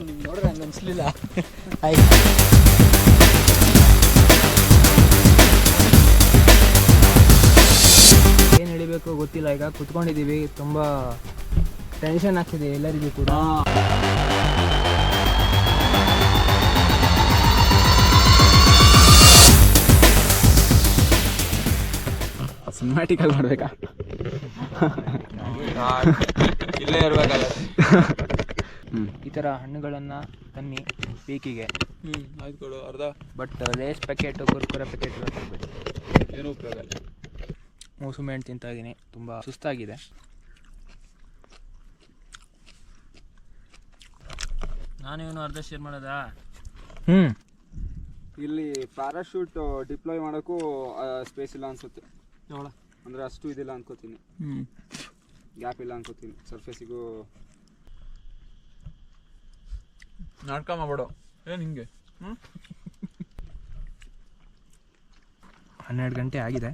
ನಿಮ್ಗೆ ನೋಡ್ರೆ ಹಂಗೆ ಆಯ್ತು. ಏನು ಹೇಳಬೇಕು ಗೊತ್ತಿಲ್ಲ ಈಗ ಕುತ್ಕೊಂಡಿದ್ದೀವಿ ತುಂಬ ಟೆನ್ಷನ್ ಆಗ್ತಿದೆ ಎಲ್ಲರಿಗೂ ಕೂಡ. ಸಿನಿಮ್ಯಾಟಿಕಲ್ ಮಾಡ್ಬೇಕಾ? ಇಲ್ಲೇ ಇರ್ಬೇಕಲ್ಲ ಈ ಥರ ಹಣ್ಣುಗಳನ್ನು ತನ್ನಿ ಪೀಕಿಗೆ ಹ್ಞೂ ಆಯ್ತು ಕೊಡು ಅರ್ಧ. But Lays packet Kurkure packet ತರಬೇಡಿ ಏನೂ ಉಪಯೋಗ ಇಲ್ಲ. ಮೂಸು ಮೆಣು ತಿಂತಾ ಇದ್ದೀನಿ ತುಂಬ ಸುಸ್ತಾಗಿದೆ. ನಾನೇನು ಅರ್ಧ ಶೇರ್ ಮಾಡೋದಾ? ಹ್ಞೂ ಇಲ್ಲಿ ಪ್ಯಾರಾಶೂಟ್ ಡಿಪ್ಲಾಯ್ ಮಾಡೋಕ್ಕೂ ಸ್ಪೇಸ್ ಇಲ್ಲ ಅನ್ಸುತ್ತೆ. ನೋಡ ಅಂದರೆ ಅಷ್ಟು ಇದಿಲ್ಲ ಅನ್ಕೋತೀನಿ. ಹ್ಞೂ ಗ್ಯಾಪ್ ಇಲ್ಲ ಅನ್ಕೋತೀನಿ. ಸರ್ಫೇಸಿಗೂ ನಾಟಕ ಮಾಡ್ಬೇಡ. ಏನು ಹಿಂಗೆ ಹ್ಞೂ ಹನ್ನೆರಡು ಗಂಟೆ ಆಗಿದೆ.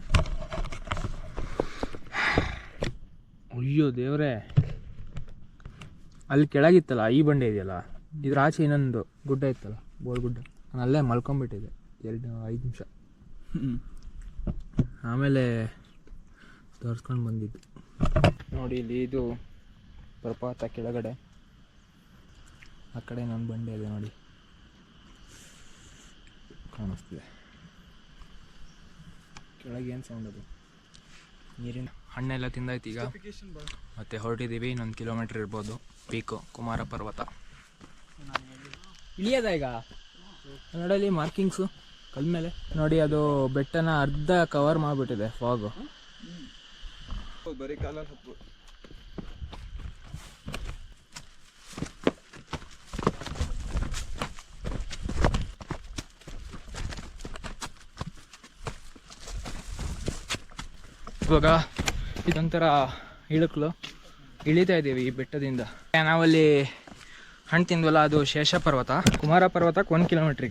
ಅಯ್ಯೋ ದೇವ್ರೆ. ಅಲ್ಲಿ ಕೆಳಗಿತ್ತಲ್ಲ ಈ ಬಂಡೆ ಇದೆಯಲ್ಲ? ಇದ್ರ ಆಚೆ ಇನ್ನೊಂದು ಗುಡ್ಡ ಇತ್ತಲ್ಲ ಬೋರ್ ಗುಡ್ಡ. ನಾನು ಅಲ್ಲೇ ಮಲ್ಕೊಂಬಿಟ್ಟಿದ್ದೆ ಎರಡು ಐದು ನಿಮಿಷ. ಆಮೇಲೆ ತೋರಿಸ್ಕೊಂಡು ಬಂದಿದ್ದು. ನೋಡಿ ಇಲ್ಲಿ ಇದು ಪ್ರಪಾತ ಕೆಳಗಡೆ. ಆ ಕಡೆ ನನ್ನ ಬಂಡೆ ಇದೆ ನೋಡಿ. ಕಾಣಿಸ್ತಿದೆ. ಕೆಳಗೆ ಏನು ಸೌಂಡ್ ಅದು? ನೀರಿನ ಹಣ್ಣೆಲ್ಲ ತಿಂದಾಯ್ತು ಈಗ. ಮತ್ತೆ ಹೊರಟಿದ್ದೀವಿ ಇನ್ನೊಂದು ಕಿಲೋಮೀಟ್ರ್ ಇರ್ಬೋದು. ಪೀಕು ಕುಮಾರ ಪರ್ವತ. ಇಳಿಯೋದ ಈಗ? ನೋಡಲಿ ಮಾರ್ಕಿಂಗ್ಸು ಕಲ್ ಮೇಲೆ ನೋಡಿ ಅದು ಬೆಟ್ಟನ ಅರ್ಧ ಕವರ್ ಮಾಡಿಬಿಟ್ಟಿದೆ ಫಾಗು ಬರೀ ಕಾಲಲ್ಲಿ ಇವಾಗ ಇದೊಂಥರ ಇಳುಕಲು ಇಳಿತಾ ಇದ್ದೀವಿ ಈ ಬೆಟ್ಟದಿಂದ. ನಾವಲ್ಲಿ ಹಣ್ಣು ತಿಂದ್ವಲ್ಲ, ಅದು ಶೇಷ ಪರ್ವತ ಕುಮಾರ ಪರ್ವತಕ್ಕೆ ಒಂದು ಕಿಲೋಮೀಟ್ರ್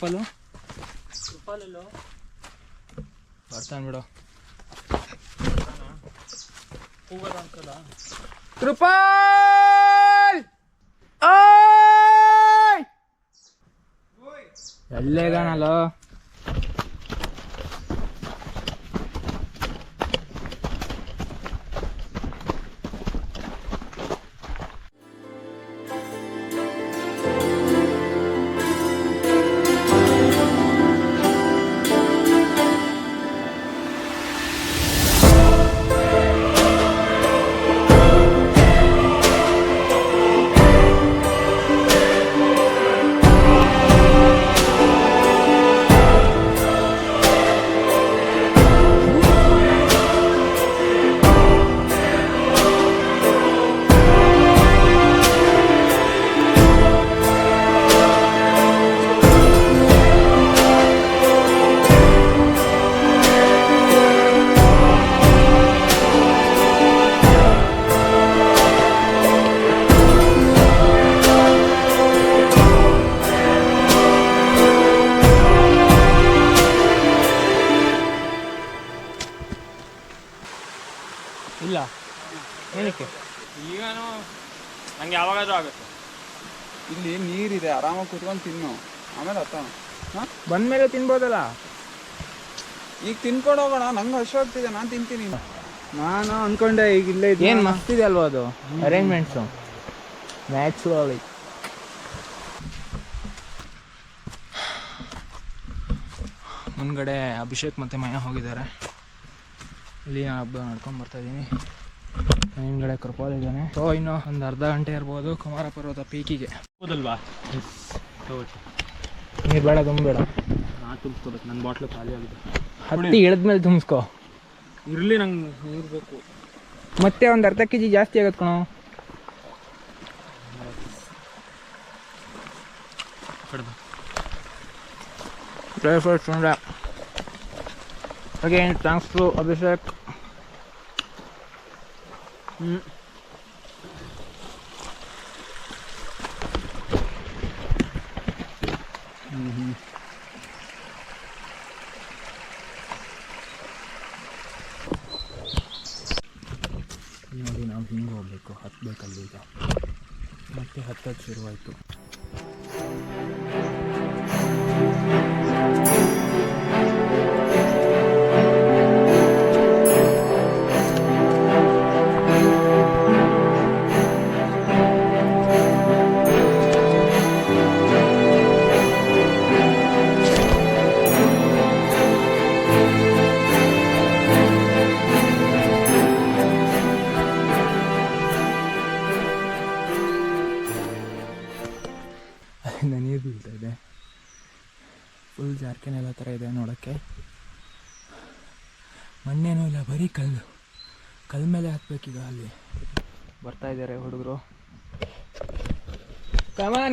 ಎಲ್ಲೋ ತುಪ್ಪಲಲ್ಲೋ? ಬರ್ತಾನೆ ಬಿಡು. ಕೃಪಾಲ್ ಓಯ್! ಎಲ್ಲೇಗಾನಲ್ಲೋ ಏನಕ್ಕೆ? ಈಗನು ನಂಗೆ ಯಾವಾಗಾದ್ರೂ ಆಗುತ್ತೆ. ಇಲ್ಲಿ ನೀರಿದೆ ಆರಾಮಾಗಿ ಕುತ್ಕೊಂಡು ತಿನ್ನು. ಆಮೇಲೆ ಹತ್ತೋಣ ಹಾಂ? ಬಂದ್ಮೇಲೆ ತಿನ್ಬೋದಲ್ಲ? ಈಗ ತಿನ್ಕೊಂಡು ಹೋಗೋಣ ನಂಗೆ ಹಸು ಆಗ್ತಿದೆ ನಾನು ತಿಂತೀನಿ. ನಾನು ಅನ್ಕೊಂಡೆ ಈಗ ಇಲ್ಲೇ ಏನು ಮಸ್ತಿದೆ ಅಲ್ವಾ ಅದು? ಅರೇಂಜ್ಮೆಂಟ್ಸು ನ್ಯಾಚುರಲಿ ಮುಂದ್ಗಡೆ ಅಭಿಷೇಕ್ ಮತ್ತು ಮಯ ಹೋಗಿದ್ದಾರೆ. ಇಲ್ಲಿ ನಾನು ಹಬ್ಬ ನಡ್ಕೊಂಡು ಬರ್ತಾ ಇದ್ದೀನಿ. ಹಿಂದ್ಗಡೆ ಕರ್ಪಾಲ್ ಇದ್ದಾನೆ. ಸೊ ಇನ್ನು ಒಂದು ಅರ್ಧ ಗಂಟೆ ಇರ್ಬೋದು ಕುಮಾರ ಪರ್ವತ ಪೀಕಿಗೆ. ಹೌದಲ್ವಾ? ನೀರು ಬೇಡ ತುಂಬಬೇಡ ನಾ ತುಂಬಿಸ್ಕೋಬೇಕು ನನ್ನ ಬಾಟ್ಲು ಖಾಲಿ ಆಗಿದೆ. ಹತ್ತಿ ಇಳಿದ್ಮೇಲೆ ತುಂಬಿಸ್ಕೊ. ಇರಲಿ ನಂಗೆ ನೀರು ಬೇಕು. ಮತ್ತೆ ಒಂದು ಅರ್ಧ ಕೆ ಜಿ ಜಾಸ್ತಿ ಆಗತ್ತೆ ಕಣೋ. ಡ್ರೈ ಫ್ರೂಟ್ಸ್ ಉಂಡೆ ಅಗೇನ್ ಥ್ಯಾಂಕ್ಸ್ ಟು ಅಭಿಷೇಕ್ ಹ್ಞೂ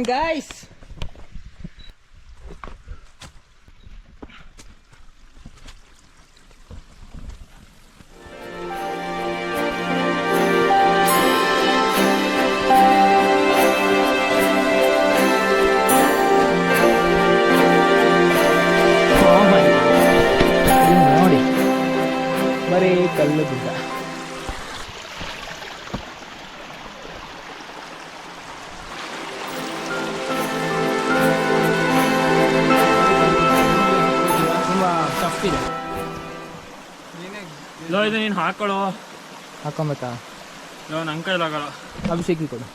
ಕಮಾನ್ ಗಾಯ್ಸ್ ನೋಡಿ ಬರೀ ಕಲ್ಲು ಗುಡ್ಡ ಹಾಕೊಳ್ಳೋ. ಹಾಕೊಬೇಕಾ? ಲೋ ನನ್ನ ಕೈಲಾಗಲ್ಲ ಅಭಿಷೇಕಿಗೆ ಕೊಡು.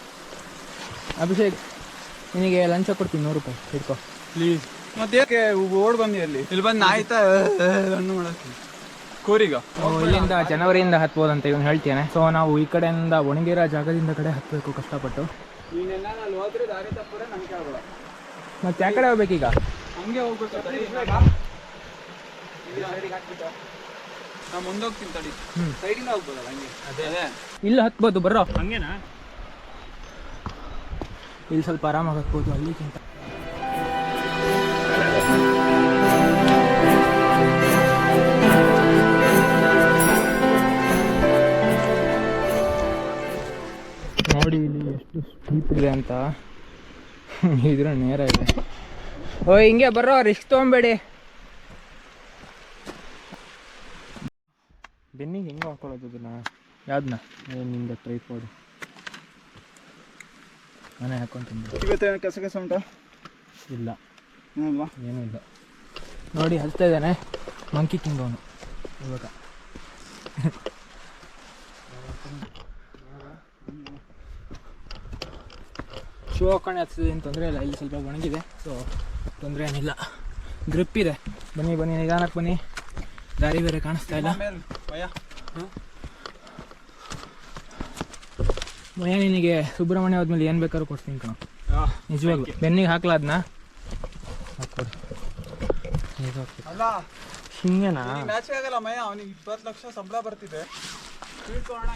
ಅಭಿಷೇಕ್ ನಿನಗೆ ಲಂಚ ಕೊಡ್ತೀನಿ ನೂರು ರೂಪಾಯಿ. ಹಿಡ್ಕೊ. ಪ್ಲೀಸ್ ಮತ್ತೆ ಯಾಕೆ ಓಡ್ ಬಂದಿ ಅಲ್ಲಿ? ಇಲ್ಲಿ ಬಂದು ನಾಯ್ತಾ ಹಣ್ಣು ಮಾಡಕ್ಕೆ. ಕೂರಿಗ. ಇಲ್ಲಿಂದ ಜನವರಿಯಿಂದ ಹತ್ಬೋದಂತ ಇವನು ಹೇಳ್ತೇನೆ ಸೊ ನಾವು ಈ ಕಡೆಯಿಂದ ಒಣಗಿರೋ ಜಾಗದಿಂದ ಕಡೆ ಹತ್ತಬೇಕು ಕಷ್ಟಪಟ್ಟು. ನೀನೆಲ್ಲ ಅಲ್ಲಿ ಹೋದ್ರೆ ದಾರಿ ತಪ್ಪರೆ ನಂಗೆ ಕೇಳ್ಬೇಡ ಮತ್ತೆ ಯಾವ ಕಡೆ ಹೋಗ್ಬೇಕೀಗ? ಹಂಗೆ ಹೋಗ್ಬೇಕು. ತಡಿ. ಸೈಡಿಂದ ಹೋಗ್ಬೋದಲ್ಲ ಹಂಗೆ? ಅದೇ. ಇಲ್ಲಿ ಹತ್ಬೋದು ಬರೋ ಹಂಗೇನಾ? ಇಲ್ಲಿ ಸ್ವಲ್ಪ ಆರಾಮಾಗಿ ಹತ್ಬೋದು ಅಲ್ಲಿಗಿಂತ. ನೋಡಿ ಇಲ್ಲಿ ಎಷ್ಟು ಸ್ಟೀಪ್ ಇದೆ ಅಂತ. ಇದ್ರ ನೇರ ಇದೆ. ಓ ಹಿಂಗೆ ಬರೋ ರಿಸ್ಕ್ ತೊಗೊಂಬೇಡಿ. ಯಾವ್ದನ್ನ ಏನು ಯಾವ್ದನ್ನ ನಿಂದ ಮನೆ ನಾನೇ ಹಾಕೊಂತೀನಿ. ಇವತ್ತೆ ಕಸ ಕಸ ಉಂಟಾ? ಇಲ್ಲ. ಏನೂ ಇಲ್ಲ. ನೋಡಿ ಹಚ್ತಾ ಇದ್ದಾನೆ. ಮಂಕಿ ತಿಂಗವನು ಇವಾಗ. ಶೂ ಹಾಕೊಂಡು ಹಚ್ತಿದೆ. ಏನು ತೊಂದರೆ ಇಲ್ಲ. ಇಲ್ಲಿ ಸ್ವಲ್ಪ ಒಣಗಿದೆ ಸೊ ತೊಂದರೆ ಏನಿಲ್ಲ. ಗ್ರಿಪ್ ಇದೆ. ಬನ್ನಿ ಬನ್ನಿ. ನಿಧಾನಕ್ಕೆ ಬನ್ನಿ. ದಾರಿ ಬೇರೆ ಕಾಣಿಸ್ತಾ ಇಲ್ಲ. ಭಯ ಮಯ ನಿನಗೆ ಸುಬ್ರಹ್ಮಣ್ಯ ಹೋದ್ಮೇಲೆ ಏನು ಬೇಕಾದ್ರೂ ಕೊಡ್ತೀನಿ ಕಣ. ನಿಜವಾಗ್ಲು. ಬೆನ್ನಿಗೆ ಹಾಕ್ಲಾ ಅದನ್ನ ಹಿಂಗೆನಾ? ಮ್ಯಾಚ್ ಆಗಲ್ಲ ಮಯ ಅವನಿಗೆ ಇಪ್ಪತ್ತು ಲಕ್ಷ ಸಂಬಳ ಬರ್ತಿದೆ.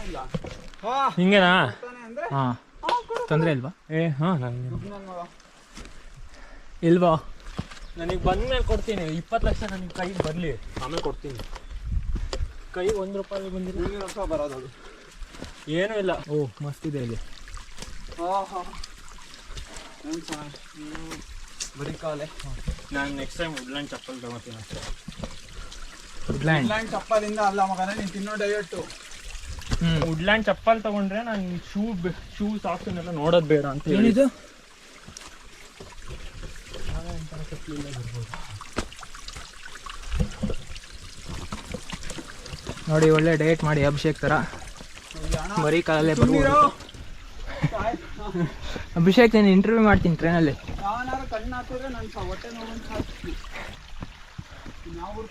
ಇಲ್ಲ. ಹಾ. ಹಿಂಗೇನಾ? ಹಾಂ. ತೊಂದರೆ ಇಲ್ವಾ? ಏ ಹಾಂ ನನ್. ಇಲ್ವಾ? ನನಗೆ ಬಂದ್ಮೇಲೆ ಕೊಡ್ತೀನಿ. ಇಪ್ಪತ್ತು ಲಕ್ಷ ನನಗೆ ಕೈಗೆ ಬರಲಿ. ಆಮೇಲೆ ಕೊಡ್ತೀನಿ. ಕೈಗೆ ಒಂದು ರೂಪಾಯಿ ಬಂದಿಲ್ಲ ಲಕ್ಷ ಬರೋದು ಅದು. ಏನೂ ಇಲ್ಲ. ಓ ಮಸ್ತ್ ಇದೆ ಇಲ್ಲಿ. ಬರೀ ಕಾಲೆ. ನಾನು ನೆಕ್ಸ್ಟ್ ಟೈಮ್ ವುಡ್ಲ್ಯಾಂಡ್ ಚಪ್ಪಲ್ ತಗೋತೀನಿ. ಅಷ್ಟೇ ವುಡ್ಲ್ಯಾಂಡ್ ಚಪ್ಪಲಿಂದ ಅಲ್ಲ ಮಗನೇ ನೀನು ತಿನ್ನೋ ಡಯಟು ವುಡ್ಲ್ಯಾಂಡ್ ಚಪ್ಪಲ್ ತಗೊಂಡ್ರೆ ನಾನು ಶೂ ಶೂ ಸಾಕ್ಸನ್ನೆಲ್ಲ ನೋಡೋದು ಬೇಡ ಅಂತ ಹೇಳಿ. ಏನಿದು ನೋಡಿ, ಒಳ್ಳೆ ಡಯಟ್ ಮಾಡಿ ಅಭಿಷೇಕ್ ತರ. ಬರೀ ಕಾಲಲ್ಲೇ ಬರ್ಬೋದು. ಅಭಿಷೇಕ್, ನೀನು ಇಂಟರ್ವ್ಯೂ ಮಾಡ್ತೀನಿ ಟ್ರೈನಲ್ಲಿ ನೋವು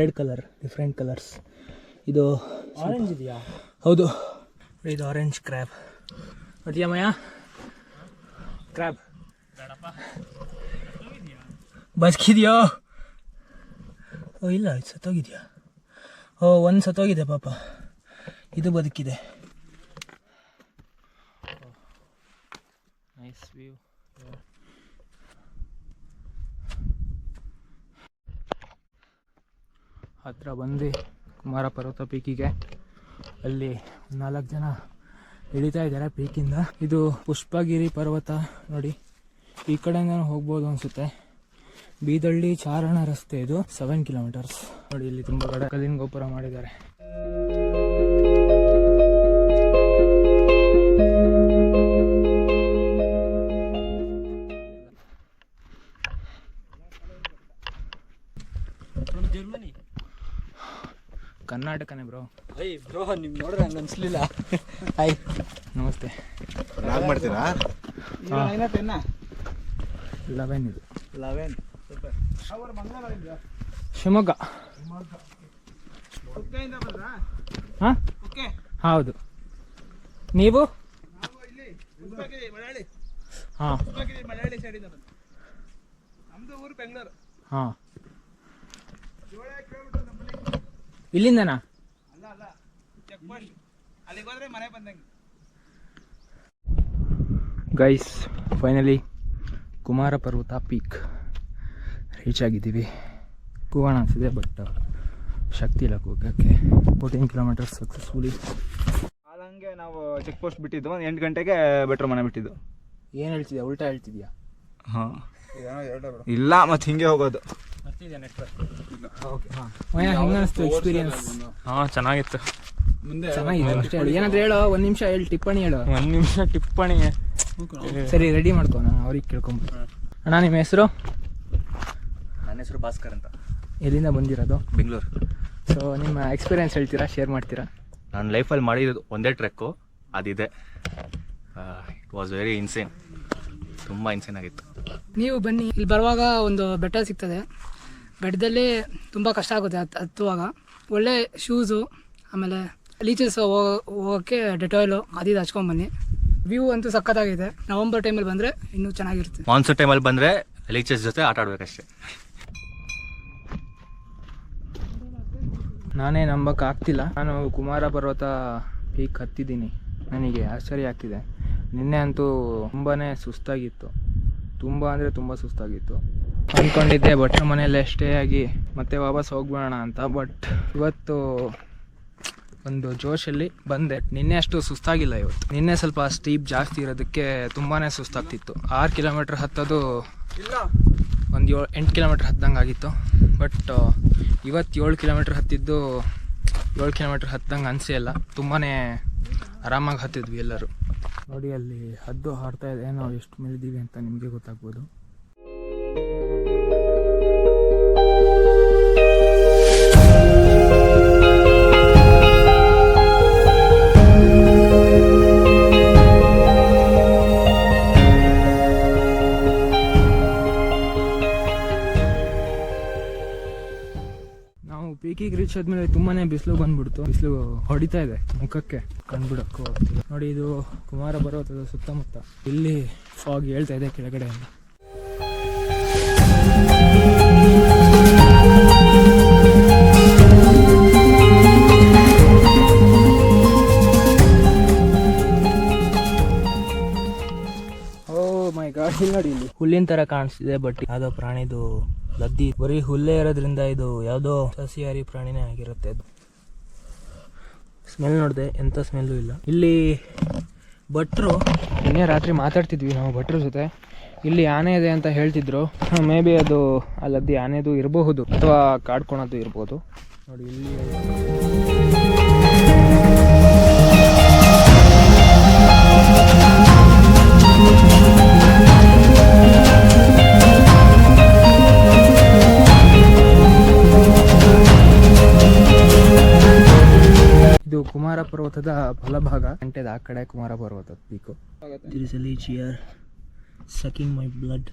ಎರಡು ಕಲರ್ ಡಿಫ್ರೆಂಟ್ ಕಲರ್ಸ್. ಇದು ಆರೆಂಜ್ ಇದೆಯಾ? ಹೌದು. ಇದು ಆರೆಂಜ್ ಕ್ರ್ಯಾಬ್ ನೋಡಿಯಾ ಮಯ ಕ್ರ್ಯಾಬ್ ಬಸ್ಕಿದೆಯೋ ಓ ಇಲ್ಲ ಇದು ಸತ್ತೋಗಿದೆಯಾ? ಓ ಒಂದು ಸತ್ತೋಗಿದೆ ಪಾಪ. ಇದು ಬದುಕಿದೆ. ನೈಸ್ ವ್ಯೂ ಹತ್ರ ಬಂದು ಕುಮಾರ ಪರ್ವತ ಪೀಕಿಗೆ. ಅಲ್ಲಿ ನಾಲ್ಕು ಜನ ಇಳಿತಾ ಇದ್ದಾರೆ ಪೀಕಿಂದ. ಇದು ಪುಷ್ಪಗಿರಿ ಪರ್ವತ ನೋಡಿ. ಈ ಕಡೆಯಿಂದ ಹೋಗ್ಬೋದು ಅನ್ಸುತ್ತೆ. ಬೀದಳ್ಳಿ ಚಾರಣ ರಸ್ತೆ ಇದು. ಸೆವೆನ್ ಕಿಲೋಮೀಟರ್ಸ್ ನೋಡಿ, ಇಲ್ಲಿ ತುಂಬ ಕಡೆ ಕಲ್ಲಿನ ಗೋಪುರ ಮಾಡಿದ್ದಾರೆ. ಕರ್ನಾಟಕನೇ ಬ್ರೋ ಅಯ್ಯ ಬ್ರೋ ನಿಮ್ ನೋಡ್ರೆ ಹಂಗೆ ಅನ್ಸ್ಲಿಲ್ಲ. ಹಾಯ್ ನಮಸ್ತೆ. ಯಾಕೆ ಮಾಡ್ತೀರಾ? ಲೆವೆನ್ ಇದು. ಲೆವೆನ್ ಶಿವಮೊಗ್ಗ. ಕುಕ್ಕೆಯಿಂದ ಬಂದ್ರಾ? ಹಾಂ? ಓಕೆ ಹೌದು. ನೀವು? ಹಾಂ. ಸೈಡಿಂದ ಬಂದು ನಮ್ದು ಊರು ಬೆಂಗಳೂರು. ಹಾಂ ಏಳು ಕಿಲೋಮೀಟರ್ ನಮ್ಮಲ್ಲಿ ಇಲ್ಲಿಂದನಾ? ಅಲ್ಲ ಅಲ್ಲ. ಚೆಕ್ ಪೋಸ್ಟ್ ಅಲ್ಲಿಗೆ ಹೋದ್ರೆ ಮನೆ ಬಂದಂಗೆ. ಗೈಸ್ ಫೈನಲಿ ಕುಮಾರ ಪರ್ವತ ಪೀಕ್ ರೀಚ್ ಆಗಿದ್ದೀವಿ. ಕೂಗೋಣ ಅನಿಸಿದೆ ಬಟ್ ಶಕ್ತಿ ಇಲ್ಲ ಕೂಗಕ್ಕೆ. ಫೋರ್ಟೀನ್ ಕಿಲೋಮೀಟರ್ಸ್ ಸಕ್ಸಸ್ಫುಲಿ ಹಂಗೆ ನಾವು ಚೆಕ್ ಪೋಸ್ಟ್ ಬಿಟ್ಟಿದ್ದು. ಒಂದು ಎಂಟು ಗಂಟೆಗೆ ಬೆಟ್ರ್ ಮನೆ ಬಿಟ್ಟಿದ್ದು. ಏನು ಹೇಳ್ತಿದ್ಯಾ? ಉಲ್ಟಾ ಹೇಳ್ತಿದ್ಯಾ? ಹಾಂ. ಇಲ್ಲ ಮತ್ತೆ ಹಿಂಗೆ ಹೋಗೋದು. ಎಕ್ಸ್ಪೀರಿಯನ್ಸ್ ಹಾಂ. ಚೆನ್ನಾಗಿತ್ತು. ಚೆನ್ನಾಗಿದೆ ಅಷ್ಟೇ ಹೇಳು. ಏನಾದ್ರು ಹೇಳೋ ಒಂದು ನಿಮಿಷ ಹೇಳಿ ಟಿಪ್ಪಣಿ ಹೇಳು. ಒಂದು ನಿಮಿಷ ಟಿಪ್ಪಣಿ. ಸರಿ ರೆಡಿ ಮಾಡ್ಕೊ ನಾನು ಅವ್ರಿಗೆ ಕೇಳ್ಕೊಂಬ ಅಣ್ಣ ನಿಮ್ಮ ಹೆಸರು? ನನ್ನ ಹೆಸರು ಭಾಸ್ಕರ್ ಅಂತ. ಎಲ್ಲಿಂದ ಬಂದಿರೋದು? ಬೆಂಗಳೂರು. ಸೊ ನಿಮ್ಮ ಎಕ್ಸ್ಪೀರಿಯನ್ಸ್ ಹೇಳ್ತೀರಾ ಶೇರ್ ಮಾಡ್ತೀರಾ? ನಾನು ಲೈಫಲ್ಲಿ ಮಾಡಿರೋದು ಒಂದೇ ಟ್ರೆಕ್ಕು ಅದಿದೆ. ಇಟ್ ವಾಸ್ ವೆರಿ ಇನ್ಸೇನ್ ತುಂಬ ಇನ್ಸೈನ್ ಆಗಿತ್ತು. ನೀವು ಬನ್ನಿ ಇಲ್ಲಿ ಬರುವಾಗ ಒಂದು ಬೆಟ್ಟ ಸಿಗ್ತದೆ. ಬೆಟ್ಟದಲ್ಲಿ ತುಂಬ ಕಷ್ಟ ಆಗುತ್ತೆ ಹತ್ ಹತ್ತುವಾಗ. ಒಳ್ಳೆ ಶೂಸು ಆಮೇಲೆ ಲೀಚಸ್ ಹೋಗೋಕ್ಕೆ ಡೆಟಾಯ್ಲು ಅದಿದು ಹಚ್ಕೊಂಬನ್ನಿ ವ್ಯೂ ಅಂತೂ ಸಖತ್ತಾಗಿದೆ. ನವಂಬರ್ ಟೈಮಲ್ಲಿ ಬಂದರೆ ಇನ್ನೂ ಚೆನ್ನಾಗಿರುತ್ತೆ. ಮಾನ್ಸೂನ್ ಟೈಮಲ್ಲಿ ಬಂದರೆ ಲೀಚಸ್ ಜೊತೆ ಆಟ ಆಡ್ಬೇಕಷ್ಟೇ. ನಾನೇ ನಂಬಕ್ಕೆ ಆಗ್ತಿಲ್ಲ. ನಾನು ಕುಮಾರ ಪರ್ವತ ಪೀಕ್ ಹತ್ತಿದ್ದೀನಿ. ನನಗೆ ಆಶ್ಚರ್ಯ ಆಗ್ತಿದೆ. ನಿನ್ನೆ ಅಂತೂ ತುಂಬಾ ಸುಸ್ತಾಗಿತ್ತು. ತುಂಬ ಅಂದರೆ ತುಂಬ ಸುಸ್ತಾಗಿತ್ತು. ಅಂದ್ಕೊಂಡಿದ್ದೆ ಭಟ್ರ ಮನೆಯಲ್ಲೇ ಸ್ಟೇ ಆಗಿ ಮತ್ತೆ ವಾಪಸ್ ಹೋಗ್ಬಿಡೋಣ ಅಂತ ಬಟ್ ಇವತ್ತು ಒಂದು ಜೋಶಲ್ಲಿ ಬಂದೆ. ನಿನ್ನೆ ಅಷ್ಟು ಸುಸ್ತಾಗಿಲ್ಲ ಇವತ್ತು. ನಿನ್ನೆ ಸ್ವಲ್ಪ ಸ್ಟೀಪ್ ಜಾಸ್ತಿ ಇರೋದಕ್ಕೆ ತುಂಬಾ ಸುಸ್ತಾಗ್ತಿತ್ತು. ಆರು ಕಿಲೋಮೀಟ್ರ್ ಹತ್ತೋದು ಒಂದು ಏಳು ಎಂಟು ಕಿಲೋಮೀಟ್ರ್ ಹತ್ತಂಗೆ ಆಗಿತ್ತು. ಬಟ್ ಇವತ್ತು ಏಳು ಕಿಲೋಮೀಟ್ರ್ ಹತ್ತಿದ್ದು ಏಳು ಕಿಲೋಮೀಟ್ರ್ ಹತ್ತಂಗೆ ಅನಿಸೇ ಇಲ್ಲ. ತುಂಬಾ ಆರಾಮಾಗಿ ಹತ್ತಿದ್ವಿ ಎಲ್ಲರೂ. ನೋಡಿ ಅಲ್ಲಿ ಹದ್ದು ಹಾಡ್ತಾ ಇದೆ. ನಾವು ಎಷ್ಟು ಮೇಲಿದ್ದೀವಿ ಅಂತ ನಿಮಗೆ ಗೊತ್ತಾಗ್ಬೋದು. ಪೀಕಿಗೆ ರೀಚ್ ಆದ್ಮೇಲೆ ತುಂಬಾನೇ ಬಿಸಿಲು ಬಂದ್ಬಿಡ್ತು. ಬಿಸಿಲು ಹೊಡಿತಾ ಇದೆ ಮುಖಕ್ಕೆ. ಕಂಡ್ಬಿಡಕ್ಕೂ ನೋಡಿ ಇದು ಕುಮಾರ ಪರ್ವತದ ಸುತ್ತಮುತ್ತ. ಇಲ್ಲಿ ಫಾಗ್ ಹೇಳ್ತಾ ಇದೆ ಕೆಳಗಡೆ ಓ ಮೈ ಗಾಡ್ ಇಲ್ಲಿ ನೋಡಿ, ಇಲ್ಲಿ ಹುಲ್ಲಿನ ತರ ಕಾಣಿಸ್ತಿದೆ ಬಟ್ ಯಾವ್ದೋ ಪ್ರಾಣಿದು ಲದ್ದಿ. ಬರೀ ಹುಲ್ಲೇ ಇರೋದ್ರಿಂದ ಇದು ಯಾವುದೋ ಸಸಿಹಾರಿ ಪ್ರಾಣಿನೇ ಆಗಿರುತ್ತೆ ಅದು. ಸ್ಮೆಲ್ ನೋಡಿದೆ ಎಂಥ ಸ್ಮೆಲ್ಲು ಇಲ್ಲ. ಇಲ್ಲಿ ಭಟ್ರು, ನಿನ್ನೆ ರಾತ್ರಿ ಮಾತಾಡ್ತಿದ್ವಿ ನಾವು ಭಟ್ರ ಜೊತೆ. ಇಲ್ಲಿ ಆನೆ ಇದೆ ಅಂತ ಹೇಳ್ತಿದ್ರು. ಮೇ ಬಿ ಅದು ಆ ಲದ್ದಿ ಆನೆದು ಇರಬಹುದು, ಅಥವಾ ಕಾಡ್ಕೊಳೋದು ಇರ್ಬೋದು. ನೋಡಿ, ಇಲ್ಲಿ ಇದು ಕುಮಾರ ಪರ್ವತದ ಬಲಭಾಗ ಗಂಟೆದ ಆ ಕಡೆ ಕುಮಾರ ಪರ್ವತದ ಪೀಕು There is a leech here sucking my blood.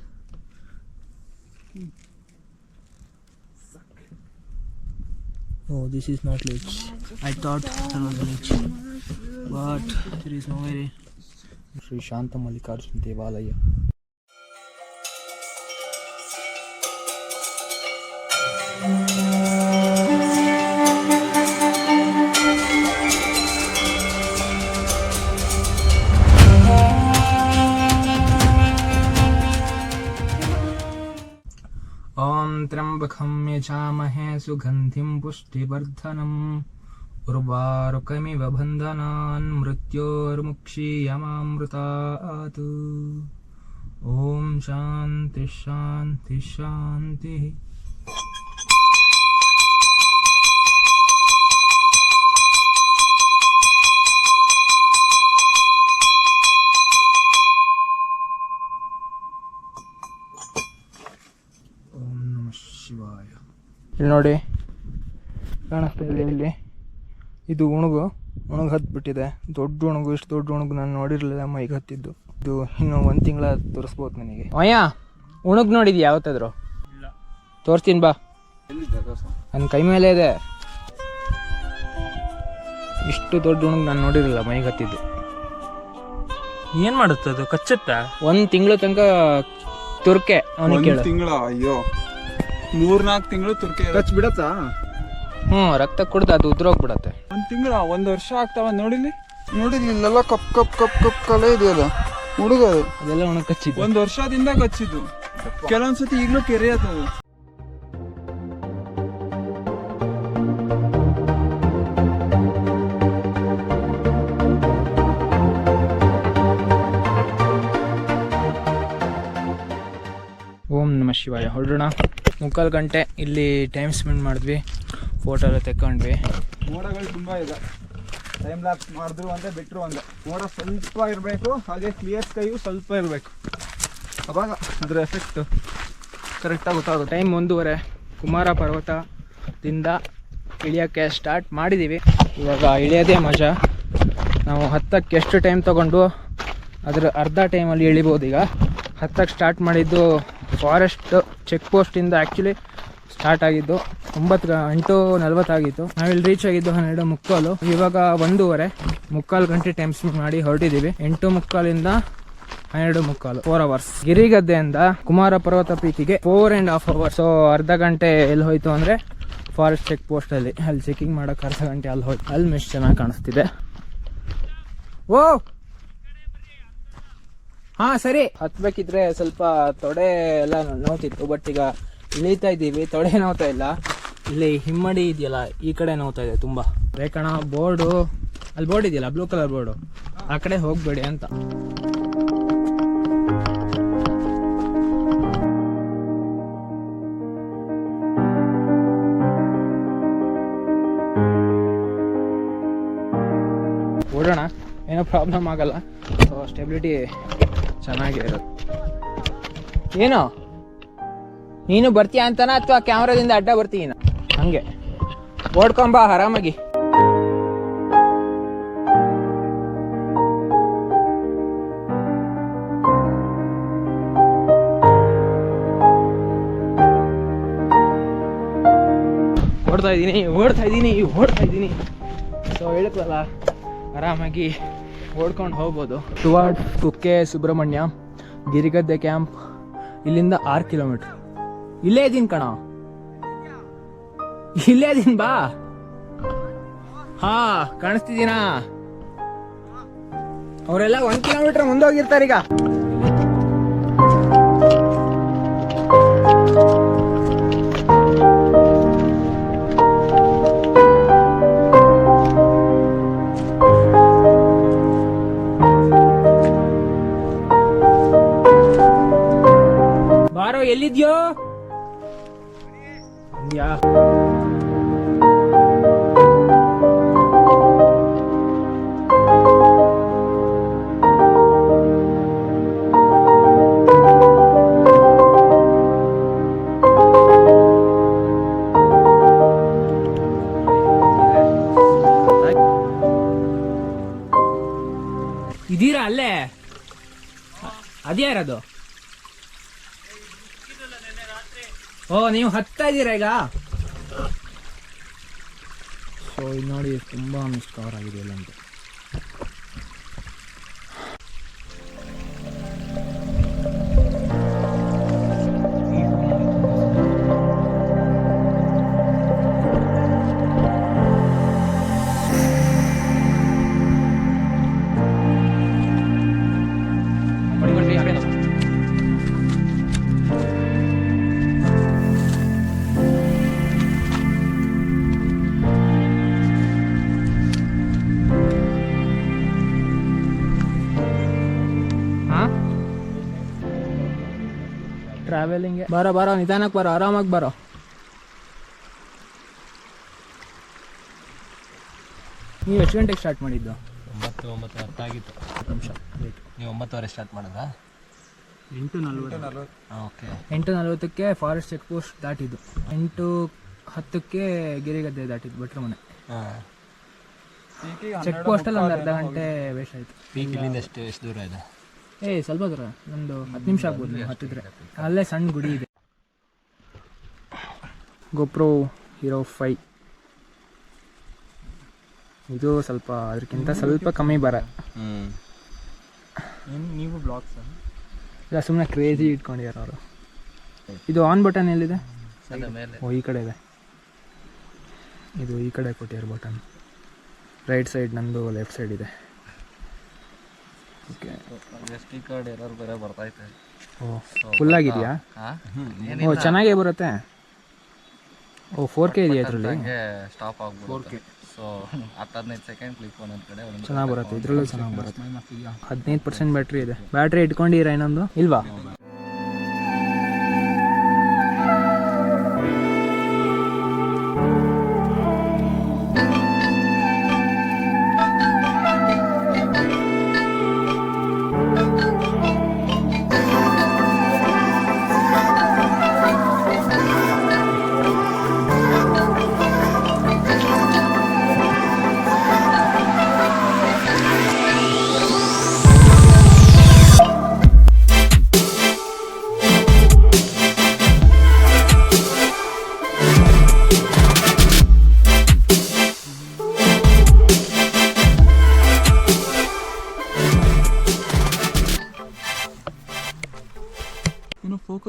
Oh, this is not lich. I thought there was a lich. But there is no very. Shri ಶಾಂತ ಮಲ್ಲಿಕಾರ್ಜುನ ದೇವಾಲಯ ॐ यजामहे सुगन्धिं पुष्टिवर्धनम् उर्वारुकमिव बन्धनान् मृत्योर्मुक्षीयमामृतात्। ॐ शान्तिः शान्तिः शान्तिः। ಇಲ್ಲಿ ನೋಡಿ. ಕಾಣಿಸ್ತಾ ಇದೆ ಇಲ್ಲಿ ಇದು ಉಣುಗು. ಉಣುಗು ಹತ್ಬಿಟ್ಟಿದೆ. ದೊಡ್ಡ ಉಣುಗು ಇಷ್ಟು ದೊಡ್ಡ ಉಣುಗು ನಾನು ನೋಡಿರಲಿಲ್ಲ ಮೈಗೆ ಹತ್ತಿದ್ದು. ಇದು ಇನ್ನು ಒಂದು ತಿಂಗಳ ತೋರಿಸ್ಬೋದು ನನಗೆ. ಅಯ್ಯ ಉಣುಗ್ ನೋಡಿದ್ಯಾ ಯಾವತ್ತಾದ್ರು? ತೋರಿಸ್ತೀನಿ ಬಾ. ನನ್ನ ಕೈ ಮೇಲೆ ಇದೆ. ಇಷ್ಟು ದೊಡ್ಡ ಉಣುಗು ನಾನು ನೋಡಿರಲಿಲ್ಲ ಮೈಗೆ ಹತ್ತಿದ್ದು. ಏನ್ ಮಾಡುತ್ತೆ ಅದು? ಕಚ್ಚುತ್ತ? ಒಂದು ತಿಂಗಳ ತನಕ ತುರ್ಕೆ. ಅವನಿಗೆ ತಿಂಗಳ? ಅಯ್ಯೋ. ಮೂರ್ನಾಲ್ಕು ತಿಂಗಳು ತುರ್ಕಿ ಕಚ್ ಬಿಡತ್ತಾ? ಹ್ಞೂ ರಕ್ತ ಕುಡ್ದು ಅದು ಉದ್ರೋಗ್ಬಿಡತ್ತೆ ಒಂದ್ ತಿಂಗಳ ಒಂದ್ ವರ್ಷ ಆಗ್ತಾವ ನೋಡಿಲಿ ನೋಡಿಲಿ ಇಲ್ಲೆಲ್ಲ ಕಪ್ ಕಪ್ ಕಪ್ ಕಪ್ ಕಲೆ ಇದೆಯಲ್ಲ. ಹುಡುಗ ಅದು. ಅದೆಲ್ಲ ಒಣ ಕಚ್ಚಿದ್ದು. ಒಂದ್ ವರ್ಷದಿಂದ ಕಚ್ಚಿದ್ದು. ಕೆಲವೊಂದ್ಸತಿ ಈಗಲೂ ಕೆರೆ ಅದು. ಓಂ ನಮ ಶಿವಾಯ. ಹೊರಡೋಣ. ಮುಕ್ಕಾಲು ಗಂಟೆ ಇಲ್ಲಿ ಟೈಮ್ ಸ್ಪೆಂಡ್ ಮಾಡಿದ್ವಿ ಫೋಟೋ ಎಲ್ಲ ತೆಕ್ಕೊಂಡ್ವಿ. ಮೋಡಗಳು ತುಂಬ ಇದೆ. ಟೈಮ್ ಲ್ಯಾಪ್ಸ್ ಮಾಡಿದ್ರು ಅಂದರೆ ಬಿಟ್ಟರು ಅಂದರೆ ಮೋಡ ಸ್ವಲ್ಪ ಇರಬೇಕು ಹಾಗೆ ಕ್ಲಿಯರ್ ಸ್ಕೈಯು ಸ್ವಲ್ಪ ಇರಬೇಕು. ಅವಾಗ ಅದರ ಎಫೆಕ್ಟು ಕರೆಕ್ಟಾಗಿ ಗೊತ್ತಾಗುತ್ತೆ. ಟೈಮ್ ಒಂದೂವರೆ. ಕುಮಾರ ಪರ್ವತದಿಂದ ಇಳಿಯೋಕ್ಕೆ ಸ್ಟಾರ್ಟ್ ಮಾಡಿದ್ದೀವಿ ಇವಾಗ ಇಳಿಯೋದೇ ಮಜಾ. ನಾವು ಹತ್ತಕ್ಕೆ ಎಷ್ಟು ಟೈಮ್ ತೊಗೊಂಡು ಅದರ ಅರ್ಧ ಟೈಮಲ್ಲಿ ಇಳಿಬೋದು ಈಗ. ಹತ್ತಕ್ಕೆ ಸ್ಟಾರ್ಟ್ ಮಾಡಿದ್ದು ಫಾರೆಸ್ಟ್ ಚೆಕ್ ಪೋಸ್ಟಿಂದ ಆ್ಯಕ್ಚುಲಿ ಸ್ಟಾರ್ಟ್ ಆಗಿದ್ದು ಒಂಬತ್ತು ಎಂಟು ನಲ್ವತ್ತಾಗಿತ್ತು ನಾವಿಲ್ಲಿ ರೀಚ್ ಆಗಿದ್ದು ಹನ್ನೆರಡು ಮುಕ್ಕಾಲು. ಇವಾಗ ಒಂದೂವರೆ ಮುಕ್ಕಾಲು ಗಂಟೆ ಟೈಮ್ ಸ್ಪೆಂಡ್ ಮಾಡಿ ಹೊರಟಿದ್ದೀವಿ ಎಂಟು ಮುಕ್ಕಾಲಿಂದ ಹನ್ನೆರಡು ಮುಕ್ಕಾಲು. ಫೋರ್ ಅವರ್ಸ್ ಗಿರಿಗದ್ದೆಯಿಂದ ಕುಮಾರ ಪರ್ವತ ಪೀಕಿಗೆ four and half hours so ಅರ್ಧ ಗಂಟೆ ಎಲ್ಲಿ ಹೋಯ್ತು ಅಂದರೆ ಫಾರೆಸ್ಟ್ ಚೆಕ್ ಪೋಸ್ಟಲ್ಲಿ ಅಲ್ಲಿ ಚೆಕಿಂಗ್ ಮಾಡೋಕೆ ಅರ್ಧ ಗಂಟೆ ಅಲ್ಲಿ ಹೋಯ್ತು ಅಲ್ಲಿ ಮಿಸ್ ಚೆನ್ನಾಗಿ ಕಾಣಿಸ್ತಿದೆ. ಓ ಹಾಂ ಸರಿ. ಹತ್ಬೇಕಿದ್ರೆ ಸ್ವಲ್ಪ ತೊಡೆ ಎಲ್ಲ ನೋವ್ತಿತ್ತು ಬಟ್ ಈಗ ಇಳಿತಾ ಇದ್ದೀವಿ. ತೊಡೆ ನೋವ್ತಾ ಇಲ್ಲ. ಇಲ್ಲಿ ಹಿಮ್ಮಡಿ ಇದೆಯಲ್ಲ ಈ ಕಡೆ ನೋವ್ತಾ ಇದೆ ತುಂಬ. ಬೇಕಣ ಬೋರ್ಡು. ಅಲ್ಲಿ ಬೋರ್ಡ್ ಇದೆಯಲ್ಲ ಬ್ಲೂ ಕಲರ್ ಬೋರ್ಡು. ಆ ಕಡೆ ಹೋಗಬೇಡಿ ಅಂತ. ಓಡೋಣ. ಏನೋ ಪ್ರಾಬ್ಲಮ್ ಆಗಲ್ಲ. ಸೊ ಸ್ಟೆಬಿಲಿಟಿ ಚೆನ್ನಾಗೇ ಇರೋದು ಏನು? ನೀನು ಬರ್ತೀಯ ಅಂತನಾ ಅಥವಾ ಕ್ಯಾಮ್ರಾದಿಂದ ಅಡ್ಡ ಬರ್ತೀಯ ಹಂಗೆ. ಓಡ್ಕೊಂಬಾ ಆರಾಮಾಗಿ. ಓಡ್ತಾ ಇದ್ದೀನಿ ಓಡ್ತಾ ಇದ್ದೀನಿ ಓಡ್ತಾ ಇದ್ದೀನಿ ಸೊ ಹೇಳ್ತಲ್ಲ ಆರಾಮಾಗಿ. ಓಡ್ಕೊಂಡು ಹೋಗ್ಬೋದು. ಟುವಾರ್ಡ್ ಕುಕ್ಕೆ ಸುಬ್ರಹ್ಮಣ್ಯ, ಗಿರಿಗದ್ದೆ ಕ್ಯಾಂಪ್, ಇಲ್ಲಿಂದ ಆರು ಕಿಲೋಮೀಟ್ರ್. ಇಲ್ಲೇ ಇದೀನ್ ಕಣ. ಇಲ್ಲೇ ಇದೀನಿ ಬಾ. ಹಾ, ಕಾಣಿಸ್ತಿದ್ದೀನಾ? ಅವರೆಲ್ಲ ಒಂದ್ ಕಿಲೋಮೀಟರ್ ಮುಂದೋಗಿರ್ತಾರೀಗ ಸೊ ಇದು ನೋಡಿ ತುಂಬ ಮಿಸ್ ಕವರ್ ಆಗಿದೆ ಇಲ್ಲ ಟ್ರಾವೆಲಿಂಗ್ ಬರೋ ಬರೋ ನಿಧಾನಕ್ಕೆ ಬರೋ ಆರಾಮಾಗಿ ಬರೋ. ನೀವು ಎಷ್ಟು ಗಂಟೆಗೆ ಸ್ಟಾರ್ಟ್ ಮಾಡಿದ್ದು? ಒಂಬತ್ತು ಒಂಬತ್ತು ಹತ್ತು ಆಗಿತ್ತು ನಿಮಿಷ ನೀವು ಒಂಬತ್ತುವರೆ ಸ್ಟಾರ್ಟ್ ಮಾಡೋದಾ ಎಂಟು ನಲ್ವತ್ತು. ಓಕೆ. ಎಂಟು ನಲ್ವತ್ತಕ್ಕೆ ಫಾರೆಸ್ಟ್ ಚೆಕ್ ಪೋಸ್ಟ್ ದಾಟಿದ್ದು. ಎಂಟು ಹತ್ತಕ್ಕೆ ಗಿರಿಗದ್ದೆ ದಾಟಿದ್ದು ಭಟ್ರ ಮನೆ. ಹಾಂ. ಚೆಕ್ ಪೋಸ್ಟಲ್ಲಿ ಒಂದು ಅರ್ಧ ಗಂಟೆ ವೇಸ್ಟ್ ಆಯಿತು. ಪೀಕ್ ಇಲ್ಲಿಂದ ಎಷ್ಟು ಎಷ್ಟು ದೂರ ಇದೆ? ಏ ಸ್ವಲ್ಪ ದೂರ ನಮ್ಮದು ಹತ್ತು ನಿಮಿಷ ಆಗ್ಬೋದು ನೀವು ಹತ್ತಿದ್ರೆ. ಅಲ್ಲೇ ಸಣ್ಣ ಗುಡಿ ಇದೆ. ಗೊಪ್ರೋ ಹೀರೋ ಫೈ ಇದು ಸ್ವಲ್ಪ ಅದಕ್ಕಿಂತ ಸ್ವಲ್ಪ ಕಮ್ಮಿ ಬರ. ಹ್ಞೂ ನೀವು ಬ್ಲಾಗ್ಸ್ ಇಲ್ಲ ಸುಮ್ಮನೆ ಕ್ರೇಜಿ ಇಟ್ಕೊಂಡಿದ್ದಾರೆ ಅವರು. ಇದು ಆನ್ ಬಟನ್ ಎಲ್ಲಿದೆ? ಓ ಈ ಕಡೆ ಇದೆ. ಇದು ಈ ಕಡೆ ಕೊಟ್ಟಿರೋ ಬಟನ್ ರೈಟ್ ಸೈಡ್ ನಂದು ಲೆಫ್ಟ್ ಸೈಡ್ ಇದೆ. Okay S D card error ಬೇರೆ ಬರ್ತೈತೆ. ಓ ಫುಲ್ ಆಗಿದೆಯಾ? ಓ ಚೆನ್ನಾಗೇ ಬರುತ್ತೆ. ಓ ಫೋರ್ ಕೆ ಇದೆಯಾ ಇದರಲ್ಲಿ ಹಂಗೆ ಸ್ಟಾಪ್ ಆಗ್ಬೋದು ಸೊ ಹತ್ತು ಹದಿನೈದು ಸೆಕೆಂಡ್ ಕ್ಲಿಕ್ ಒಂದೊಂದು ಕಡೆ ಚೆನ್ನಾಗಿ ಬರುತ್ತೆ ಇದರಲ್ಲೂ ಚೆನ್ನಾಗಿ ಬರುತ್ತೆ. ಹದಿನೈದು ಪರ್ಸೆಂಟ್ ಬ್ಯಾಟ್ರಿ ಇದೆ. ಬ್ಯಾಟ್ರಿ ಇಟ್ಕೊಂಡಿರ ಇನ್ನೊಂದು? ಇಲ್ವಾ?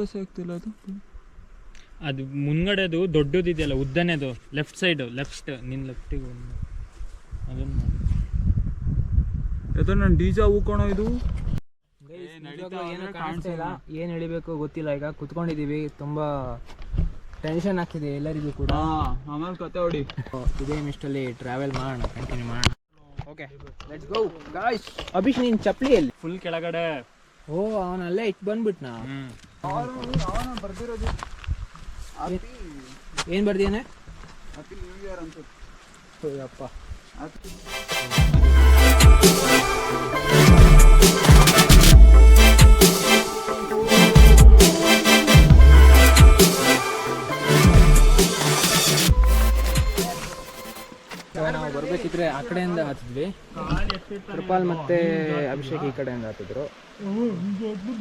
ಫೋಕಸ್ ಆಗ್ತಿಲ್ಲ ಅದು. ಅದು ಮುಂದ್ಗಡೆದು ದೊಡ್ಡದಿದೆಯಲ್ಲ ಉದ್ದನೇದು ಲೆಫ್ಟ್ ಸೈಡ್ ಲೆಫ್ಟ್ ನಿನ್ನ ಲೆಫ್ಟಿಗೆ ಒಂದು. ಅದನ್ನು ಮಾಡಿ. ಯಾವ್ದೋ ನಾನು ಡೀಜಾ ಹೂಕೋಣ ಇದು. ಏನು ಕಾಣಿಸ್ತಾ ಇಲ್ಲ. ಏನು ಹೇಳಿಬೇಕು ಗೊತ್ತಿಲ್ಲ ಈಗ. ಕುತ್ಕೊಂಡಿದ್ದೀವಿ ತುಂಬ ಟೆನ್ಷನ್ ಆಗ್ತಿದೆ ಎಲ್ಲರಿಗೂ ಕೂಡ. ಆಮೇಲೆ ಕತೆ ಹೊಡಿ. ಇದೇ ಮಿಸ್ಟಲ್ಲಿ ಟ್ರಾವೆಲ್ ಮಾಡೋಣ ಕಂಟಿನ್ಯೂ ಮಾಡೋಣ. Okay let's go guys Abhish ಚಪ್ಪಲಿ ಚಪ್ಪಲಿಯಲ್ಲಿ. ಫುಲ್ ಕೆಳಗಡೆ. ಓ ಅವನಲ್ಲೇ ಇಟ್ಟು ಬಂದ್ಬಿಟ್ನಾ? ಬರ್ದಿರೋದು ಏನು ಬರ್ದಿಯಾನೆ? ಹ್ಯಾಪಿ ನ್ಯೂ ಇಯರ್ ಯಪ್ಪ. ಅಪ್ಪ ಬರ್ಬೇಕಿದ್ರೆ ಆ ಕಡೆಯಿಂದ ಹತ್ತಿದ್ವಿ ಕೃಪಾಲ್ ಮತ್ತೆ ಅಭಿಷೇಕ್ ಈ ಕಡೆಯಿಂದ ಹತ್ತಿದ್ರು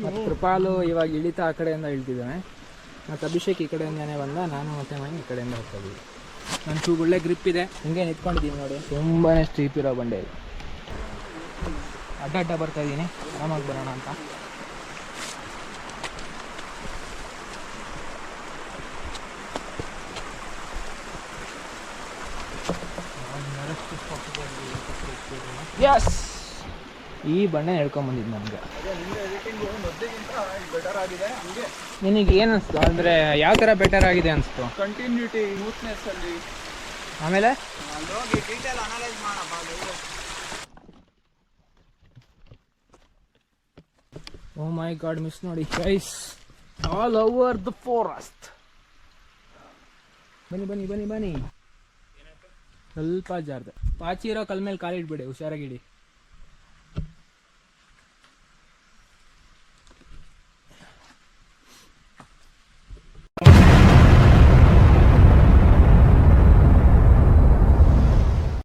ಮತ್ತೆ ಕೃಪಾಲು ಇವಾಗ ಇಳಿತಾ ಆ ಕಡೆಯಿಂದ ಇಳ್ತಿದ್ದಾನೆ. ಮತ್ತು ಅಭಿಷೇಕ್ ಈ ಕಡೆಯಿಂದನೇ ಬಂದ, ನಾನು ಮತ್ತೆ ಮನೆ ಈ ಕಡೆಯಿಂದ ಹೋಗ್ತಾ ಇದ್ದೀವಿ ನನ್ನ ಶೂ ಒಳ್ಳೆ ಗ್ರಿಪ್ ಇದೆ, ಹಿಂಗೆ ನಿಂತ್ಕೊಂಡಿದ್ದೀನಿ ನೋಡಿ. ತುಂಬಾ ಸ್ಟೀಪ್ ಇರೋ ಬಂಡೆ ಅಡ್ಡ ಅಡ್ಡ ಬರ್ತಾ ಇದ್ದೀನಿ, ಆರಾಮಾಗಿ ಬರೋಣ ಅಂತ. ಯಸ್ ಈ ಬಣ್ಣ ಹೇಳ್ಕೊಂಬಂದಿದ್ದು ನನಗೆ. ನಿನಗೆ ಏನು ಅನಿಸ್ತು? ಅಂದರೆ ಯಾವ ಥರ ಬೆಟರ್ ಆಗಿದೆ ಅನಿಸ್ತು? ಕಂಟಿನ್ಯೂಟಿ ಸ್ಮೂತ್ನೆಸ್ ಅಲ್ಲಿ. ಆಮೇಲೆ? ಓ ಮೈ ಗಾಡ್ ಮಿಸ್ ನೋಡಿ guys all over the forest ಬನ್ನಿ ಬನ್ನಿ ಬನ್ನಿ ಬನ್ನಿ. ಸ್ವಲ್ಪ ಜಾರ್ದೆ. ಪಾಚಿ ಇರೋ ಕಲ್ ಮೇಲೆ ಕಾಲಿಟ್ಬಿಡಿ ಹುಷಾರಾಗಿಡಿ.